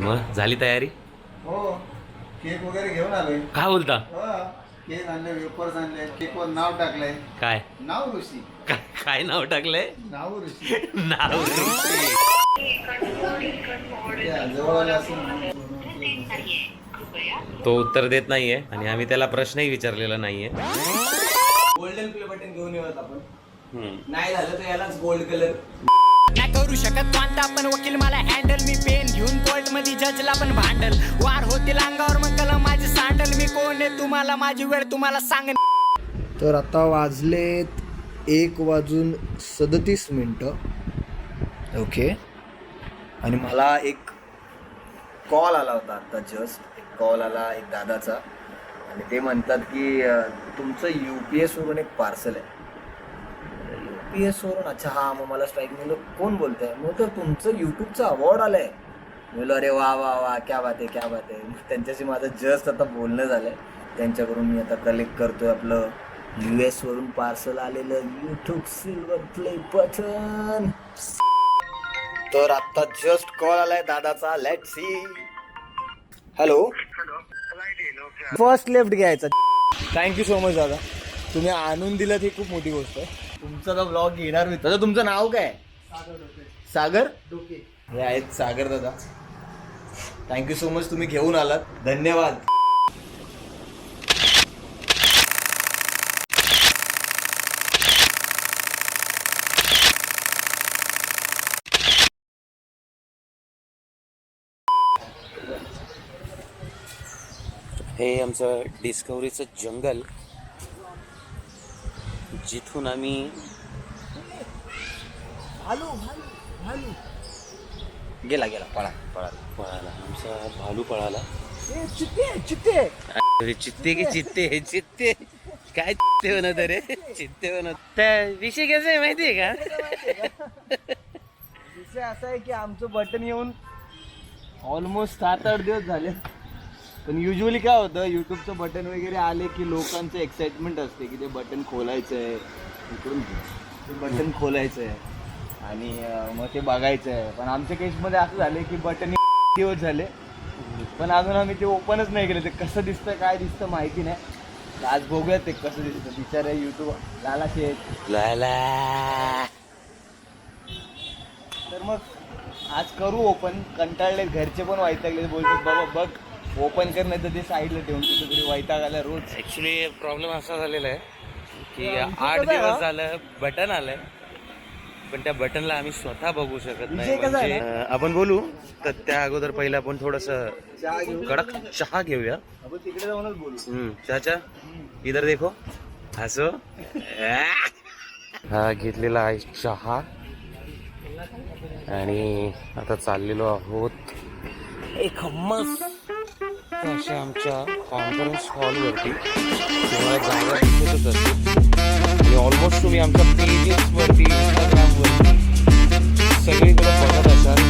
मग? झाली तयारी? हो. केक वगैरे घेऊन आलोय. काय बोलता? हो, केक आणले वेपर्स आणले केकवर नाव टाकलंय. काय? नाव ऋषी. काय काय नाव टाकलंय? नाव ऋषी. नाव ऋषी. त्या जवळ आलं असं तो उत्तर देत नाहीये आणि आम्ही त्याला प्रश्नही विचारलेला नाहीये. गोल्डन प्ले बटन घेऊन येऊयात आपण. हम्म. नाही झालं तर यालाच गोल्ड कलर नाही करू शकत कोणता पण वकील मला हँडल मी पेन घेऊन कोर्टमध्ये जजला पण भांडल. वार होतील अंगावर मग कलम माझी सांडल. मी कोण आहे? तुम्हाला माझी वेळ तुम्हाला सांग तर आता वाजलेत एक वाजून सदतीस मिनटं. ओके. आणि मला एक कॉल आला होता आता जस्ट एक कॉल आला एक दादाचा. आणि ते म्हणतात की तुमचं यू पी एसवरून एक पार्सल आहे. यू एस वरून अच्छा हां मग मला स्ट्राईक म्हणलं कोण बोलत आहे मग तर तुमचं यूट्यूबचं अवॉर्ड आलं आहे म्हणलं अरे वा वा वा क्या बात आहे क्या बात आहे त्यांच्याशी माझं जस्ट आता बोलणं झालं आहे त्यांच्याकडून मी आता कलेक्ट करतोय आपलं यू एसवरून पार्सल आलेलं यूट्यूब सिल्वर प्ले बटन तर आता जस्ट कॉल आलाय दादाचा. Let see hello first left घ्यायचा. थँक्यू सो मच दादा. तुम्ही आणून दिलं ही खूप मोठी गोष्ट. आहे तुमचा जो ब्लॉग घेणार मी दादा तुमचं नाव काय? सागर हे आहेत सागर दादा. थँक्यू सो मच तुम्ही घेऊन आलात. धन्यवाद. हे आमचं डिस्कवरीचं जंगल जिथून आम्ही गेला गेला पळा पळाला पळाला. आमचा भालू पळाला. चित्ते चित्ते. अरे चित्ते की चित्ते चित्ते. काय चित्ते बनत रे? चित्ते बनत त्या विषय कसा आहे माहितीये का? विषय असा आहे की आमचं बटन येऊन ऑलमोस्ट सात आठ दिवस झाले. पण युजली काय होतं युट्यूबचं बटन वगैरे आले की लोकांचं एक्साइटमेंट असते की ते बटन खोलायचं आहे इकडून ते बटन खोलायचं आहे आणि अं, मग ते बघायचं आहे पण आमच्या केसमध्ये असं झालं की बटन दिवस झाले. पण अजून आम्ही ते ओपनच नाही केलं. ते कसं दिसतं काय दिसतं माहिती नाही. तर आज बघूयात ते कसं दिसतं. बिचारे युट्यूब लाला शेठ. तर मग आज करू ओपन कंटाळले घरचे पण वैतागले बोलतात बाबा बघ. ओपन कर नाही तर ते साईडला ठेवून कुठेतरी वैताग आला रोज. ऍक्च्युली प्रॉब्लेम असा झालेला आहे की आठ दिवस? झालं बटन आलंय पण त्या बटनला आम्ही स्वतः बघू शकत नाही. म्हणजे, आपण बोलू तर त्या अगोदर पहिलं आपण थोडस कडक चहा घेऊया. आपण तिकडे जाऊनच बोलू. हम्म, चाचा इधर देखो. हसो. हा घेतलेला आहे चहा. आणि आता चाललेलो आहोत. एक मस्त अशा आमच्या कॉन्फरन्स हॉलवरती तुम्हाला जागा दिसतच असते आणि ऑलमोस्ट तुम्ही आमच्या पेजेसवरती इंस्टाग्रामवरती सगळीकडे बघत असाल.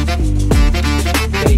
तर ही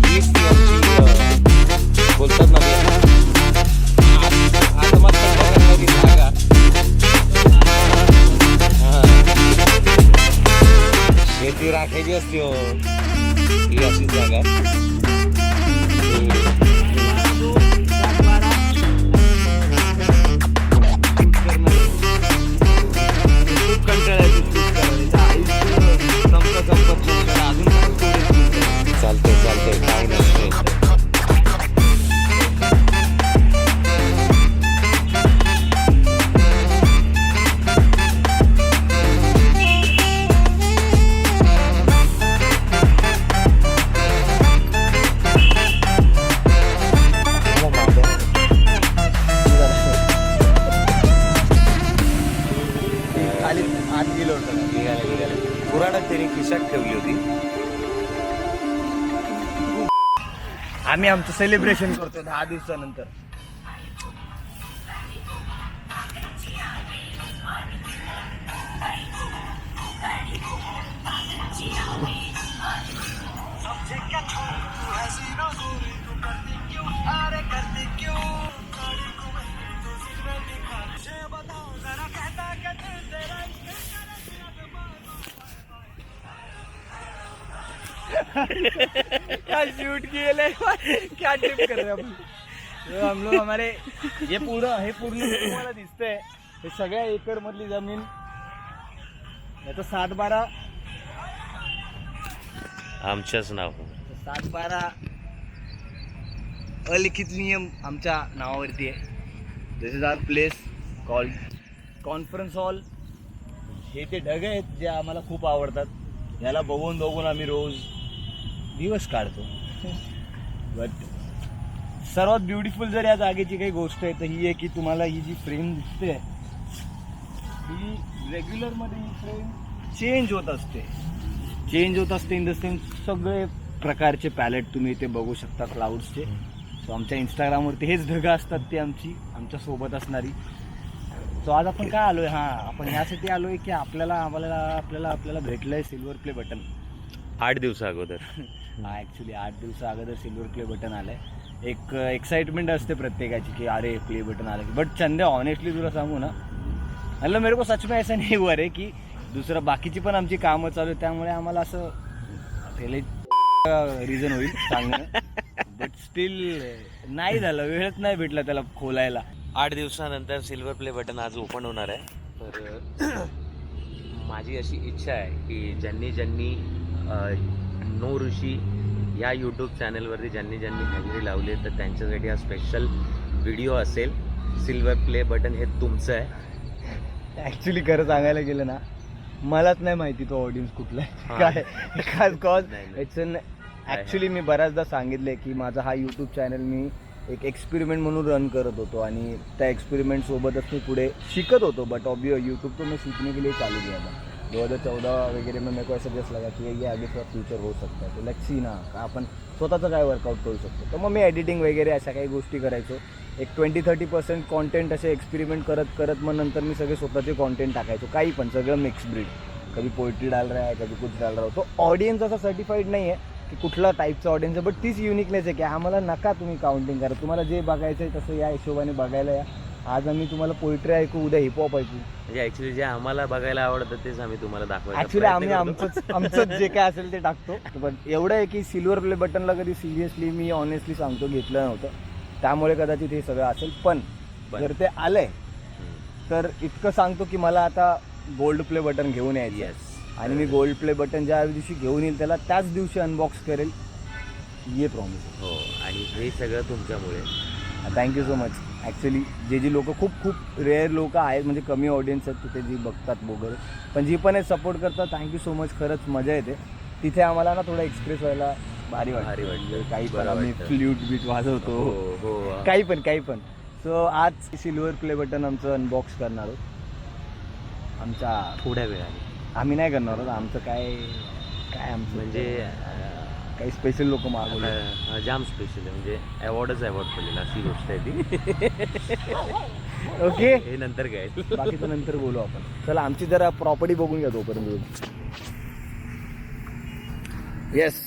आम्ही आमचं सेलिब्रेशन करतो दहा दिवसानंतर. क्या शूट किए ले? क्या ट्रिप कर रहे हैं तो हम लोग हमारे ये पूर्ण हे पूर्ण तुम्हाला दिसतंय. हे सगळ्या एकर मधली जमीन याचं सात बारा आमच्याच नाव. सात बारा अलिखित नियम आमच्या नावावरती आहे. This is our place call conference hall हे ते ढग आहेत जे आम्हाला खूप आवडतात. याला बघून बघून आम्ही रोज दिवस काढतो. बट सर्वात ब्युटिफुल जर या जागेची काही गोष्ट आहे तर ही आहे की तुम्हाला ही जी फ्रेम दिसते ही रेग्युलरमध्ये ही फ्रेम चेंज होत असते. चेंज होत असते इन द सेन्स सगळे प्रकारचे पॅलेट तुम्ही इथे बघू शकता क्लाउड्सचे सो आमच्या इंस्टाग्रामवरती हेच ढगं असतात ते आमची आमच्यासोबत असणारी. सो आज आपण काय आलोय? हां आपण ह्यासाठी आलोय की आपल्याला आम्हाला आपल्याला आपल्याला भेटलंय सिल्वर प्ले बटन आठ दिवसा अगोदर. ॲक्च्युली आठ दिवसा अगोदर सिल्वर प्ले बटन आलं आहे एक एक्साइटमेंट असते प्रत्येकाची की अरे प्ले बटन आलं बट चंदे ऑनेस्टली तुला सांगू ना मतलब मेरे को सच में ऐसा नाही हुआ रे की दुसरं बाकीची पण आमची कामं चालू आहेत. त्यामुळे आम्हाला असं त्याला रिझन होईल सांगणं. बट स्टील नाही झालं. वेळच नाही भेटला त्याला खोलायला. आठ दिवसानंतर सिल्वर प्ले बटन आज ओपन होणार आहे. तर माझी अशी इच्छा आहे की ज्यांनी ज्यांनी नो ऋषी या यूट्यूब चॅनलवरती ज्यांनी ज्यांनी हजेरी लावली तर त्यांच्यासाठी हा स्पेशल व्हिडिओ असेल. सिल्वर प्ले बटन हे तुमचं आहे. ऍक्च्युली खरं सांगायला गेलं ना मलाच नाही माहिती तो ऑडियन्स कुठला. आहे. काय कॉज नाही, नाही. इट्स अन ॲक्च्युली मी बऱ्याचदा सांगितलंय की माझा हा यूट्यूब चॅनल मी एक एक्सपेरिमेंट म्हणून रन करत होतो आणि त्या एक्सपेरिमेंट सोबतच मी पुढे शिकत होतो बट ऑब्वियो यूट्यूब तो मैं के लिए चालू था दो हज़ार चौदह वगैरह में मेरे को ऐसा जस्ट लगा की ये आगे थोड़ा फ्यूचर हो सकता है। तो लेट्स सी ना का आपण स्वतःचं काय वर्कआउट करू शकतो? तर मग मी एडिटिंग वगैरे अशा काही गोष्टी करायचो. एक ट्वेंटी थर्टी पर्सेंट कॉन्टेंट असे एक्सपेरिमेंट करत करत मग नंतर मी सगळे स्वतःचे कॉन्टेंट टाकायचो. काही पण सगळं मिक्स ब्रीड कधी पोएट्री डाल रहा है कधी कुछ डाल रहा हो. तो ऑडियन्स असा सर्टिफाईड नाही आहे की कुठला टाईपचा ऑडियन्स आहे बट तीच युनिकनेस आहे की आम्हाला नका तुम्ही काउंटिंग करा. तुम्हाला जे बघायचं आहे तसं या हिशोबाने बघायला या. आज आम्ही तुम्हाला पोएट्री ऐकू उद्या हिपहॉप ऐकू म्हणजे ॲक्च्युली जे आम्हाला बघायला आवडतं तेच आम्ही तुम्हाला दाखवायचा ऍक्च्युली आम्ही प्रयत्न करतो. आमचंच आमचंच जे काय असेल ते टाकतो पण एवढं आहे की सिल्वर प्ले बटनला कधी सिरियसली मी ऑनेस्टली सांगतो घेतलं नव्हतं त्यामुळे कदाचित हे सगळं असेल पण पण. जर ते आलंय हम्म. तर इतकं सांगतो की मला आता गोल्ड प्ले बटन घेऊन यायचं आहे. Yes. आणि मी गोल्ड प्ले बटन ज्या दिवशी घेऊन येईल त्याला त्याच दिवशी अनबॉक्स करेल ये प्रॉमिस हो आणि हे सगळं तुमच्यामुळे थँक्यू सो मच ॲक्च्युली जे जी लोक खूप खूप रेअर लोक आहेत म्हणजे कमी ऑडियन्स आहेत तिथे जी बघतात वगैरे. पण जी पण सपोर्ट करतात थँक्यू सो मच खरंच मजा येते. तिथे आम्हाला ना थोडं एक्सप्रेस व्हायला भारी भारी वाटतं. म्हणजे काही पण आम्ही. फ्ल्यूट बीट वाजवतो. हो हो काही पण काही पण. सो आज सिल्वर प्ले बटन आमचं अनबॉक्स करणार आहोत. आमच्या थोड्या वेळाने. आम्ही नाही करणार आहोत. आमचं काय काय आमचं म्हणजे काही स्पेशल लोक मागवले. जाम स्पेशल आहे म्हणजे अवॉर्डच अवॉर्ड पडलेला अशी गोष्ट आहे ती. ओके हे नंतर काय बाकीचं नंतर बोलू आपण. चला आमची जरा प्रॉपर्टी बघून घ्या तोपर्यंत येस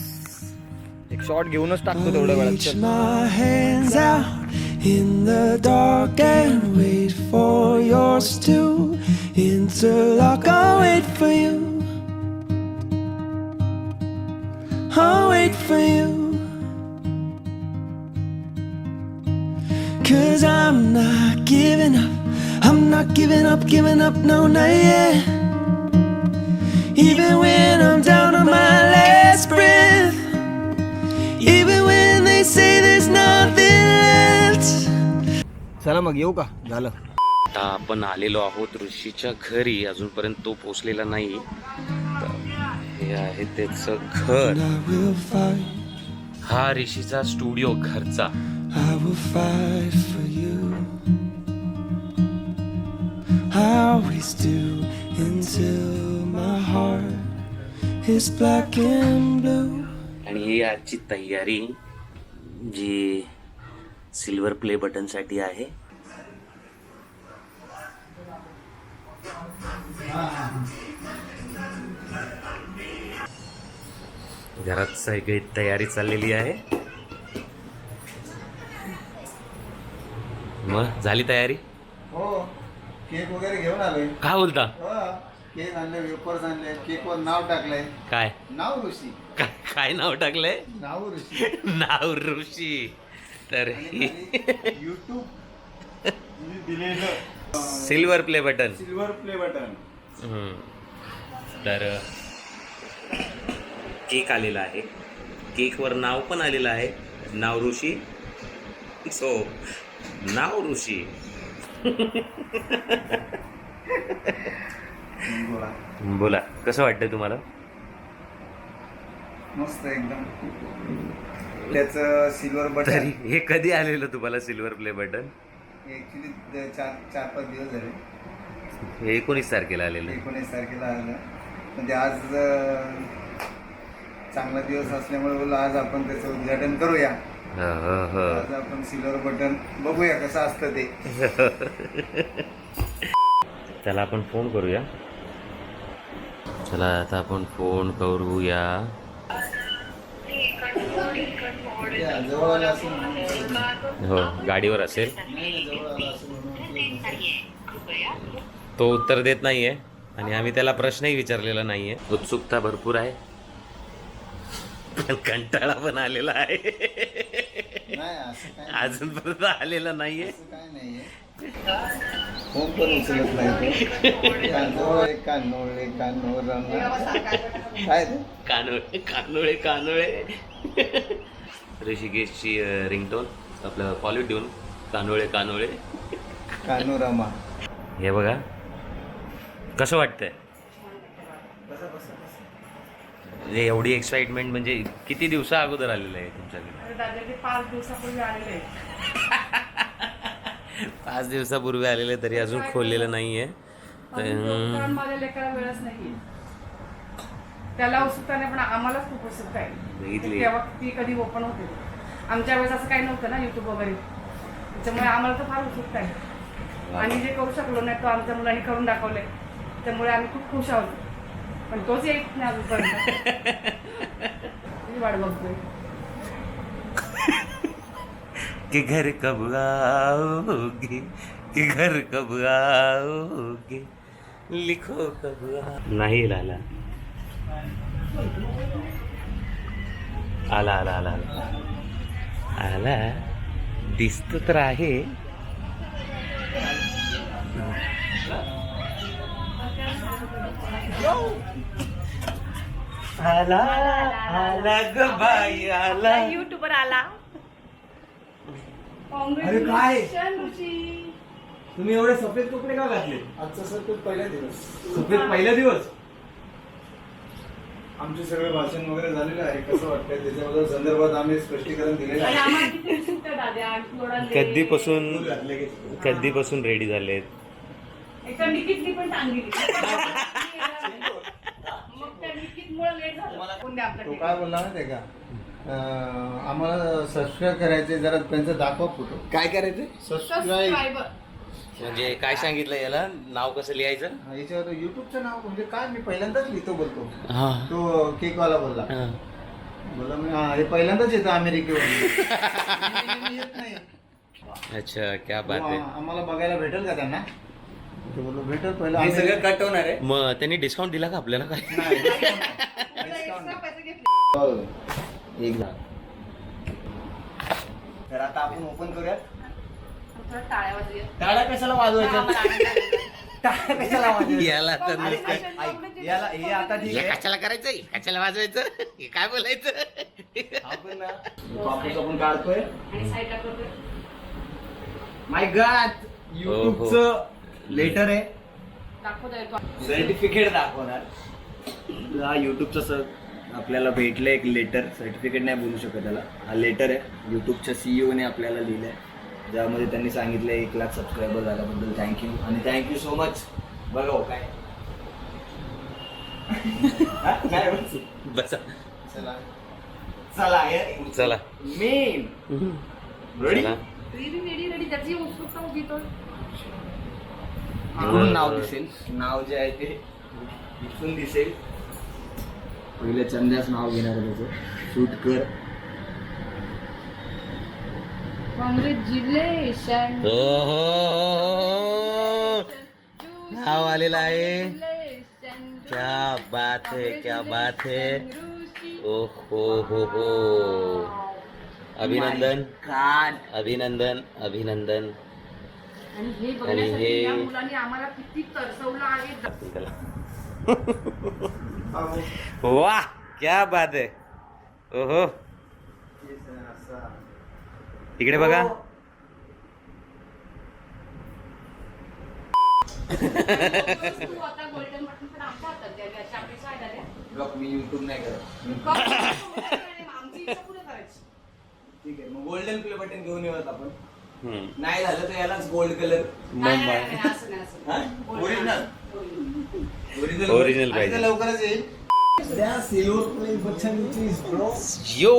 एक शॉट घेऊनच टाकतो तेवढ्या वेळात. Reach चल. my hands out in the dark and wait for yours to interlock. I'll wait for you. I'll wait for you. Cause I'm not giving up. I'm not giving up, giving up, no, not yet. Even when I'm down on my last breath. Even when they say there's nothing left. चला मग येऊ का झालं आता आपण आलेलो आहोत ऋषीच्या घरी अजूनपर्यंत तो पोचलेला नाही हे आहे त्याच घर. हा ऋषीचा स्टुडिओ घरचा. आणि ही आजची तयारी जी सिल्वर प्ले बटनसाठी आहे. घरात सगळी तयारी चाललेली आहे. मग झाली तयारी? हो केक वगैरे घेऊन आलोय. काय बोलता? हो केक आणले वेपर्स आणले केकवर नाव टाकलंय. काय? नाव ऋषी. का- काय नाव टाकलंय? नाव ऋषी. नाव ऋषी. तर युट्यूब दिलेलं. Silver play button silver play button तर केक आलेला आहे. केकवर नाव पण आलेलं आहे. नाव ऋषी. सो नाव ऋषी. बोला. बोला. कसं वाटतंय तुम्हाला? मस्त एकदम. त्याचं सिल्वर बटन हे कधी आलेलं तुम्हाला सिल्वर प्ले बटन ऍक्च्युली चार चार पाच दिवस झाले. हे एकोणीस तारखेला आलेलं. एकोणीस तारखेला आलं म्हणजे आज चांगला दिवस असल्यामुळे बोललो आज आपण त्याचं उद्घाटन करूया. आज आपण सिल्वर बटन बघूया कसं असतं ते. त्याला आपण फोन करूया. चला आता आपण फोन करूया. हो गाडीवर असेल. तो उत्तर देत नाहीये आणि आम्ही त्याला प्रश्नही विचारलेला नाहीये. उत्सुकता भरपूर आहे. पण कंटाळा पण आलेला आहे. काय अजूनपर्यंत आलेला नाहीये. असं काय नाहीये. फोन पण उचलत नाही. कानोळे कानोळे कानोळे काय कानोळे कानोळे कानोळे. ऋषिकेशची रिंगटोन आपलं पॉलिट देऊन कानोळे कानोळे. कानोरमा. हे बघा. कसं वाटतंय? म्हणजे एवढी एक्साइटमेंट म्हणजे किती दिवसा अगोदर आलेलं आहे तुमच्याकडे? पाच दिवसापूर्वी आलेले आहेत. पाच दिवसापूर्वी आलेले तरी अजून खोललेलं नाहीये. पण कारण माझ्या लेकराला वेळच नाहीये. त्याला उत्सुकता नाही पण आम्हालाच खूप उत्सुकता आहे. बघितली. तेव्हा ती कधी ओपन होते. आमच्या वेळेस असं काही नव्हतं ना युट्यूब वगैरे. त्याच्यामुळे आम्हाला तर फार उत्सुकता आहे. आणि जे करू शकलो नाही तो आमच्या मुलांनी करून दाखवले त्यामुळे आम्ही खूप खुश आहोत. पण तोच येत नाही अजूनपर्यंत मी वाट बघतोय. कि घर कब आओगे? कि घर कब आओगे? लिखो कब आओ- नाही लाला आला आला आला आला. आला. दिसत तर आहे. आला आला ग बाई आला. युट्यूबर आला. अरे काय? ऋषी तुम्ही एवढे सफेद कपडे का घातले? आजचा सर तो पहिला दिवस. सफेद पहिला दिवस? आमचे सगळे भाषण वगैरे झालेलं आहे कसं वाटतंय? त्याच्याबद्दल संदर्भात आम्ही स्पष्टीकरण दिलेलं आहे. कधीपासून कधीपासून रेडी झालेत? निकितनी पण सांगितली. मग त्या निकितमुळे लेट झालं. कोण द्या तो काय बोलला माहितीये का? अं, आम्हाला सबस्क्राईब करायचे जरा त्यांचं दाखवा फोटो काय करायचं? सबस्क्राईब सबस्क्रायबर म्हणजे काय सांगितलं याला? नाव कसं लिहायचं? याच्यावर युट्यूबचं नाव म्हणजे काय मी पहिल्यांदाच लिहितो बोलतो. हा. तो केकवाला बोलला. बोला मी हा हे पहिल्यांदाच येतो अमेरिकेवर येत नाही. अच्छा क्या बात आहे. आम्हाला बघायला भेटेल का त्यांना? ते बोललो भेटेल पहिलं. हे सगळं कट होणार आहे. मग त्यांनी डिस्काउंट दिला का आपल्याला काय? नाही. एक्स्ट्रा पैसे घेतले. हो. एक तर आता आपण ओपन करूयात. थोडं टाळ्या वाजूया टाळ्या कशाला वाजवायच्या. टाळ्या कशाला वाजवायच्या? याला तर आणि नुसतं- ऐक, ऐक, याला हे आता ठीक हे आहे. कशाला करायचं? हे कशाला वाजवायचं? हे काय बोलायचं? आपण ना कापूस आपण काढतोय. आणि साईडला करतोय माय गॉड युट्यूबचं लेटर आहे. सर्टिफिकेट दाखवणार. हा युट्यूबचं सर आपल्याला भेटलं एक लेटर सर्टिफिकेट नाही बोलू शकत त्याला. हा लेटर आहे. युट्यूबच्या सीईओने आपल्याला लिहिलं आहे ज्यामध्ये त्यांनी सांगितलं एक लाख सबस्क्रायबर झाल्याबद्दल थँक्यू आणि थँक्यू सो मच बघा हो काय. हा? काय बोलतो? बसा. चला. चला हे- चला. मेन रेडी चला. रेडी रेडी रेडी त्याची उत्सुकता उभी तो इकडून नाव दिसेल. नाव जे आहे ते इथून दिसेल. पहिले चंद्याच नाव घेणार आहे त्याचं. शूट कर हो, हो. नाव आलेलं आहे. क्या बात है क्या बात है. ओ हो हो. हो अभिनंदन. अभिनंदन अभिनंदन. आणि हे बघण्यासाठी हे- या मुलांनी आम्हाला किती तरसवलं आहे. वाह क्या बात आहे. ओहो. इकडे बघा. ब्लॉग मी युट्यूब नाही करत. आमची ठीक आहे मग गोल्डन प्ले बटन घेऊन येऊयात आपण. नाही झालं तर यालाच गोल्ड कलर हा? Original. ओरिजिनल Original पाहिजे. लवकरच येईल. यो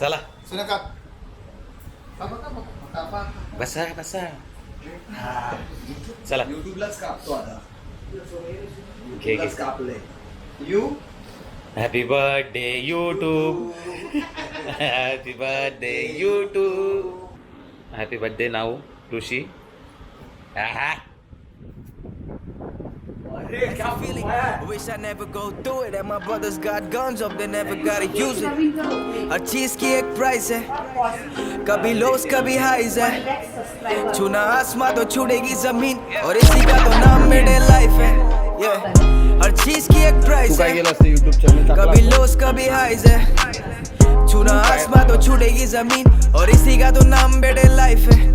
चला. सुना का बसा बसा. चला. युट्यूबलाच कापतो आता. घे you happy birthday YouTube happy birthday YouTube happy birthday now Rishi आहा. Wish I never go through it. And my brothers got guns up, they never gotta use it. हर चीज़ की एक प्राइस है कभी लोस कभी हाइज है छूना आसमां तो छूटेगी ज़मीन और इसी का तो नाम मिडिल लाइफ है yeah. हर चीज की एक प्राइस है। कभी लोस कभी हाइज है। छूना आसमां तो छूटेगी जमीन और इसी का तो नाम मिडिल लाइफ है।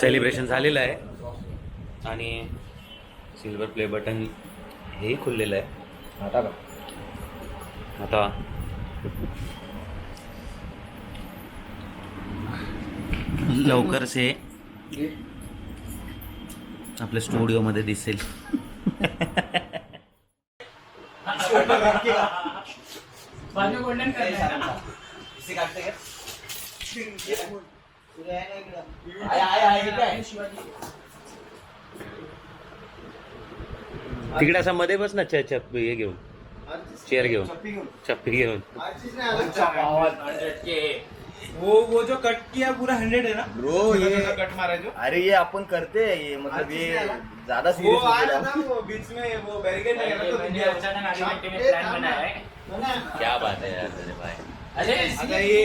सेलिब्रेशन झालेलं आहे. आणि सिल्वर प्ले बटन हेही खुललेलं आहे. आता का आता लवकरच हे आपल्या स्टुडिओमध्ये दिसेल. तिकडे असा मध्ये बस ना च- चप हे घेऊन. चेअर घेऊन. चप्पी घेऊन. वो वो जो कट किया पूरा हंड्रेड है ना? Bro, ये कट मारायचो? अरे ये अपन करते. हैं ये मतलब ये ज्यादा वो सीरियस आया था वो बीच में वो बैरिकेड लगा था तो इंडिया प्लान बनाया है। क्या बात है यार तुझे भाई। आता ये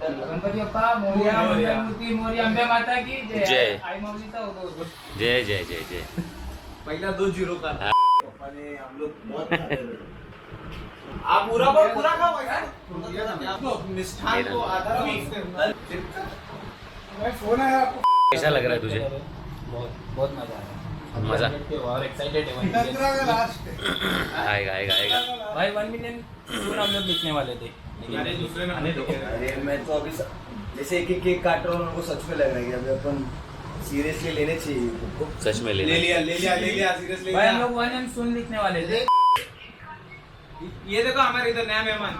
गणपती बाप्पा मोर्या मंगलमूर्ती मोर्या अंबे माता की जय. जय। आई माऊलीचा उदो जय जय जय जय। पहला दो जीरो का अपने हम लोग बहुत। आप पूरा को पूरा खाओ। मिष्ठान को आधा फ़ोन आहे आपको। कैसा लग रहा है तुझे? बहुत बहुत मज़ा आया। मज़ा? और एक्साइटेड है लास्ट आएगा आएगा आएगा। भाई वन मिलियन सून हम लोग लिखने वाले थे। लेकिन दूसरे आने दो। अरे मैं तो अभी जैसे एक एक केक काट रहा हूँ मेरे को सच में लग रहा है कि अभी अपन सीरियसली लेने चाहिए। सच में ले ले लिया ले लिया ले लिया सीरियसली भाई हम लोग वन एम सुन लिखने वाले थे। ये देखो हमारे इधर नया मेहमान.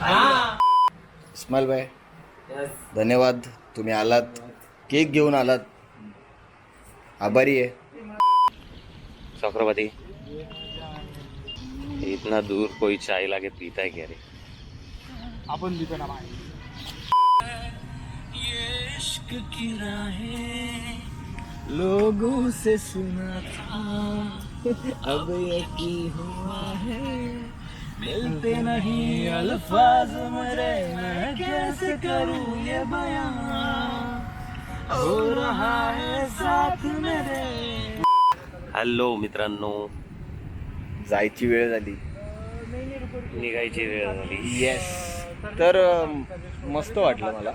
हाँ. इस्माइल भाई धन्यवाद. तुम्ही आलात. केक घेऊन आलात. आभारी आहे. चक्रवर्ती इतना दूर कोई चाय लाके पीता है क्या रे? आपण लिहितो ना लोगों से सुना था। अब यकी हुआ है मिलते नहीं अल्फाज मरे मैं कैसे करूँ ये बयान? हो रहा है साथ मेरे। हॅलो मित्रांनो जायची वेळ झाली. निघायची वेळ झाली. येस तर मस्त वाटलं मला.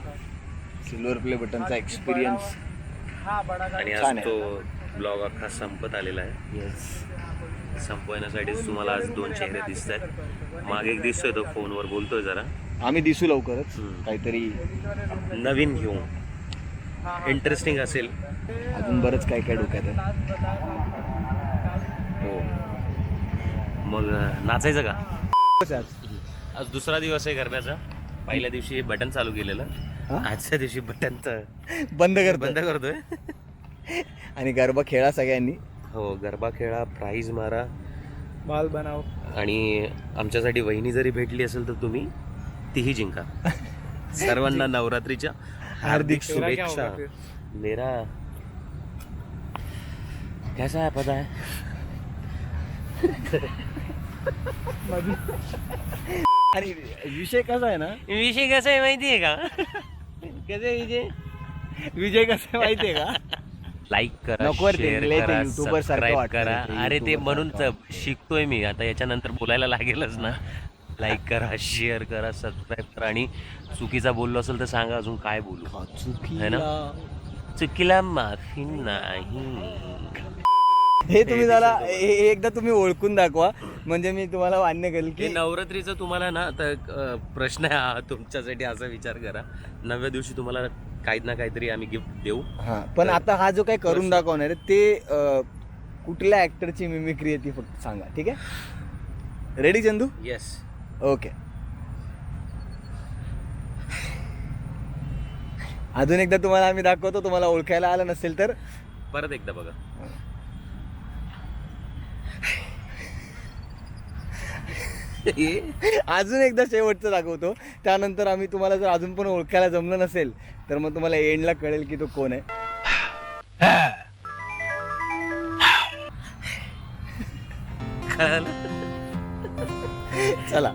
सिल्वर प्ले बटनचा एक्सपिरियन्स आणि आज. तो ब्लॉग अख्खा संपत आलेला आहे. येस संपवण्यासाठीच तुम्हाला आज दोन चेहरे दिसत आहेत मागे एक दिसतोय तो फोनवर बोलतोय जरा. आम्ही दिसू लवकरच. काहीतरी नवीन घेऊन इंटरेस्टिंग असेल. अजून बरंच काय काय डोक्यात हो. मग नाचायचं का? आज. दुसरा दिवस आहे गरब्याचा पहिल्या दिवशी बटन चालू केलेलं. आजच्या दिवशी बटन बंद कर बंद करतोय? आणि गरबा खेळा सगळ्यांनी. हो गरबा खेळा प्राईज मारा. बाल बनाव. आणि आमच्यासाठी वहिनी जरी भेटली असेल तर तुम्ही तीही जिंका. सर्वांना नवरात्रीच्या हार्दिक शुभेच्छा. मेरा कैसा है पता है? आणि विषय कसा आहे ना? विषय कसा आहे माहिती आहे का? कसे विजय? विजय कसा आहे माहितीये का? लाईक करा नको रे ते, शेअर लय ते करा YouTuber सारखं सबस्क्राईब वाटतं करा. ते, अरे ते YouTuber म्हणून तर शिकतोय मी. आता याच्यानंतर बोलायला लागेलच ना. लाईक करा शेअर करा सबस्क्राईब करा आणि चुकीचा बोललो असेल तर सांगा अजून काय बोलू. है ना? चुकीला माफी नाही. हे तुम्ही जरा हे- हे एकदा तुम्ही ओळखून दाखवा. म्हणजे मी तुम्हाला मान्य करेल की नवरात्रीचं तुम्हाला ना आता एक, अ, प्रश्न आहे हा तुमच्यासाठी असा विचार करा. नवव्या दिवशी तुम्हाला काही ना काहीतरी आम्ही गिफ्ट देऊ. हा पण आता हा जो काही करून दाखवणार आहे ते अं, कुठल्या ऍक्टरची मिमिक्री आहे ती फक्त सांगा ठीक आहे? रेडी चंदू? येस ओके अजून एकदा तुम्हाला आम्ही दाखवतो तुम्हाला ओळखायला आलं नसेल तर. परत एकदा बघा. अजून एकदा शेवटचं दाखवतो. त्यानंतर आम्ही तुम्हाला जर अजून पण ओळखायला जमलं नसेल तर मग तुम्हाला एंडला कळेल की तो कोण आहे. चला.